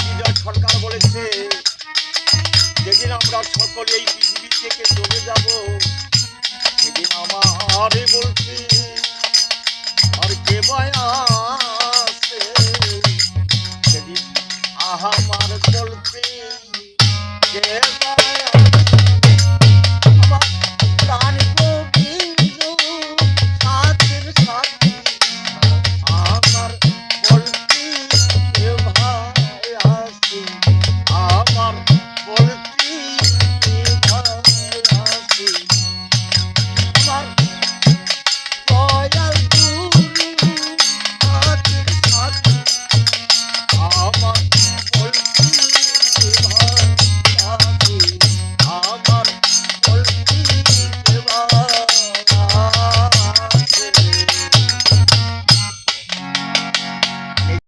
বিজয় সরকার বলেছে যেদিন আমরা সকলে এই পৃথিবী থেকে চলে যাব সেদিন আমার বলছি